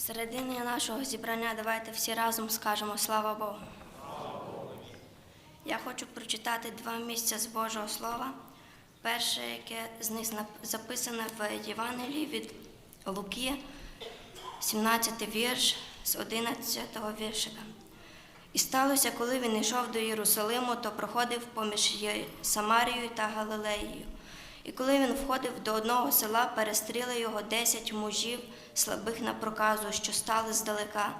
В середині нашого зібрання давайте всі разом скажемо слава Богу. Я хочу прочитати два місця з Божого Слова. Перше, яке з них записане в Євангелії від Луки, 17 вірш з 11 віршика. І сталося, коли він йшов до Єрусалиму, то проходив поміж Самарією та Галилеєю. І коли він входив до одного села, перестріли його десять мужів, слабих на проказу, що стали здалека.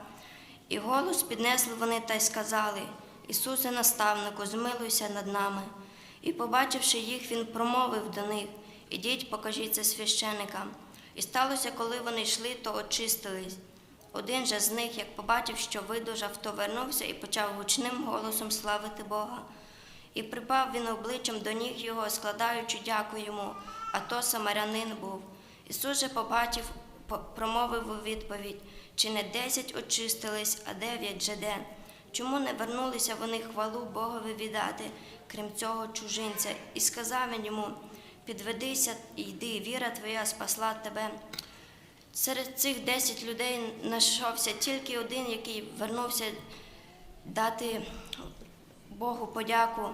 І голос піднесли вони та й сказали: Ісусе, наставнику, змилуйся над нами. І, побачивши їх, він промовив до них: Ідіть, покажіться священикам. І сталося, коли вони йшли, то очистились. Один же з них, як побачив, що видужав, то вернувся і почав гучним голосом славити Бога. І припав він обличчям до ніг його, складаючи дяку йому, а то самарянин був. Ісус же побачив, промовив у відповідь, чи не десять очистились, а дев'ять же де. Чому не вернулися вони хвалу Богові віддати, крім цього чужинця? І сказав він йому: Підведися, і йди, віра твоя спасла тебе. Серед цих десять людей знайшовся тільки один, який вернувся дати Богу подяку.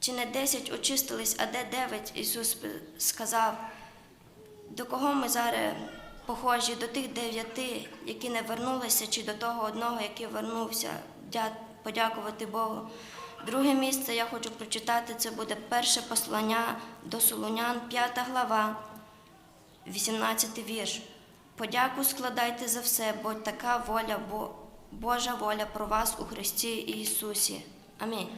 Чи не десять очистились, а де дев'ять? Ісус сказав, до кого ми зараз похожі? До тих дев'яти, які не вернулися, чи до того одного, який вернувся, подякувати Богу. Друге місце я хочу прочитати, це буде перше послання до Солунян, 5 глава, 18 вірш. Подяку складайте за все, бо така воля, Бо- Божа воля про вас у Христі Ісусі. Amém.